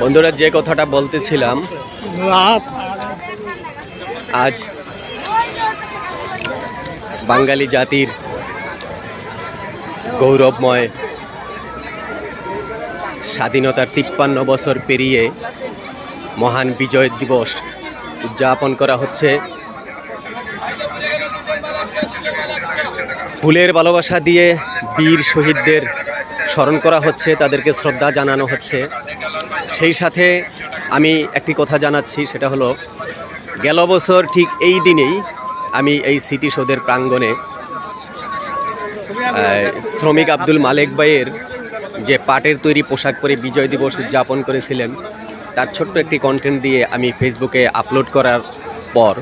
বন্ধুরা, যে কথাটা বলতেছিলাম, আজ বাঙালি জাতির গৌরবময় স্বাধীনতার তিপ্পান্ন বছর পেরিয়ে মহান বিজয় দিবস উদযাপন করা হচ্ছে। ফুলের ভালোবাসা দিয়ে বীর শহীদদের স্মরণ করা হচ্ছে, তাদেরকে শ্রদ্ধা জানানো হচ্ছে। সেই সাথে আমি একটি কথা জানাচ্ছি, সেটা হলো, গেল বছর ঠিক এই দিনেই আমি এই স্মৃতিসৌধের প্রাঙ্গণে শ্রমিক আব্দুল মালেক ভাইয়ের যে পাটের তৈরি পোশাক পরে বিজয় দিবস উদযাপন করেছিলেন, তার ছোট্ট একটি কন্টেন্ট দিয়ে আমি ফেসবুকে আপলোড করার পর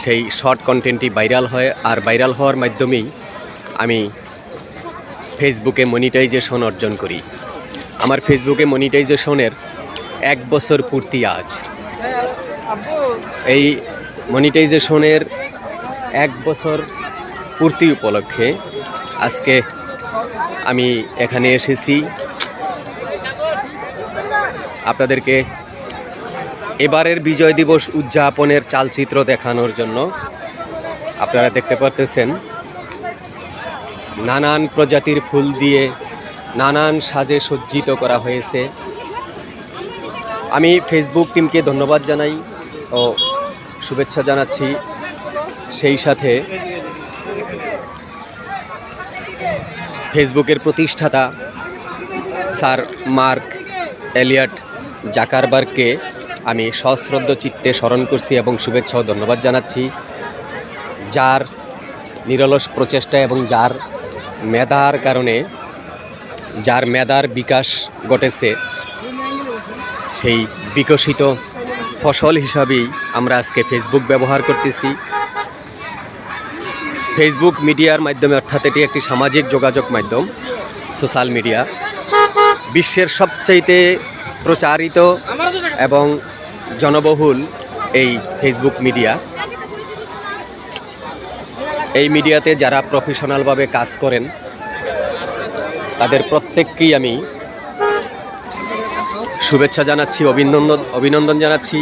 সেই শর্ট কন্টেন্টটি ভাইরাল হয়। আর ভাইরাল হওয়ার মাধ্যমেই আমি ফেসবুকে মনিটাইজেশন অর্জন করি। আমার ফেসবুকে মনিটাইজেশনের এক বছর পূর্তি আজ। এই মনিটাইজেশনের এক বছর পূর্তি উপলক্ষে আজকে আমি এখানে এসেছি। আপনাদেরকে এবারের বিজয় দিবস উদযাপনের চালচিত্র দেখানোর জন্য আপনারা দেখতে পারতেছেন। নানান প্রজাতির ফুল দিয়ে নানান সাজে সজ্জিত করা হয়েছে। আমি ফেসবুক টিমকে ধন্যবাদ জানাই ও শুভেচ্ছা জানাচ্ছি। সেই সাথে ফেসবুকের প্রতিষ্ঠাতা স্যার মার্ক এলিয়ট জাকারবার্গকে আমি সশ্রদ্ধ চিত্তে স্মরণ করছি এবং শুভেচ্ছা ও ধন্যবাদ জানাচ্ছি। যার নিরলস প্রচেষ্টা এবং যার মেধার কারণে, যার মেধার বিকাশ ঘটেছে, সেই বিকশিত ফসল হিসাবেই আমরা আজকে ফেসবুক ব্যবহার করতেছি। ফেসবুক মিডিয়ার মাধ্যমে, অর্থাৎ এটি একটি সামাজিক যোগাযোগ মাধ্যম, সোশ্যাল মিডিয়া, বিশ্বের সবচাইতে প্রচারিত এবং জনবহুল এই ফেসবুক মিডিয়া। এই মিডিয়াতে যারা প্রফেশনালভাবে কাজ করেন, তাদের প্রত্যেককেই আমি শুভেচ্ছা জানাচ্ছি, অভিনন্দন অভিনন্দন জানাচ্ছি।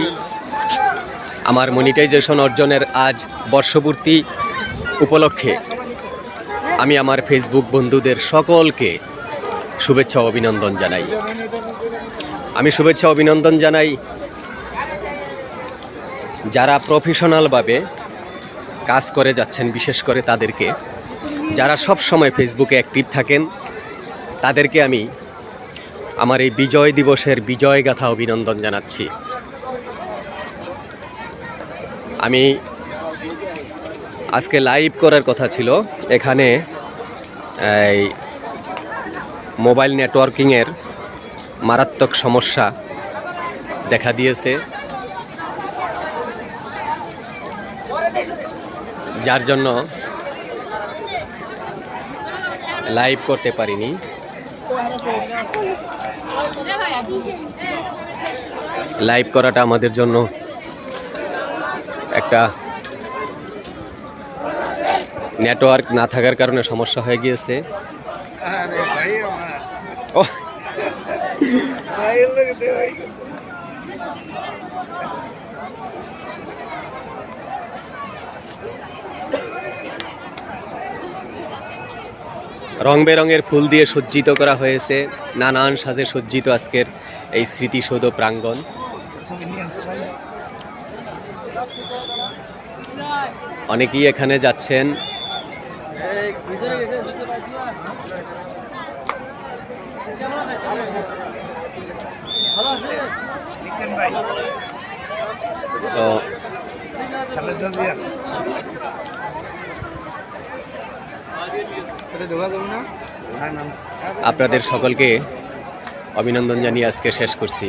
আমার মনিটাইজেশন অর্জনের আজ বর্ষপূর্তি উপলক্ষে আমি আমার ফেসবুক বন্ধুদের সকলকে শুভেচ্ছা অভিনন্দন জানাই। আমি শুভেচ্ছা অভিনন্দন জানাই যারা প্রফেশনালভাবে কাজ করে যাচ্ছেন, বিশেষ করে তাদেরকে। যারা সব সময় ফেসবুকে অ্যাক্টিভ থাকেন, তাদেরকে আমি আমার এই বিজয় দিবসের বিজয় গাথা অভিনন্দন জানাচ্ছি। আমি আজকে লাইভ করার কথা ছিল। এখানে এই মোবাইল নেটওয়ার্কিংয়ের মারাত্মক সমস্যা দেখা দিয়েছে। যার জন্য লাইভ করতে পারিনি। লাইভ করাটা আমাদের জন্য একটা নেটওয়ার্ক না থাকার কারণে সমস্যা হয়ে গিয়েছে। ও। রং বেরঙের ফুল দিয়ে সজ্জিত করা হয়েছে। নানান সাজে সজ্জিত আজকের এই স্মৃতিসৌধ প্রাঙ্গণ। অনেকেই এখানে যাচ্ছেন। তো আপনাদের সকলকে অভিনন্দন জানিয়ে আজকে শেষ করছি।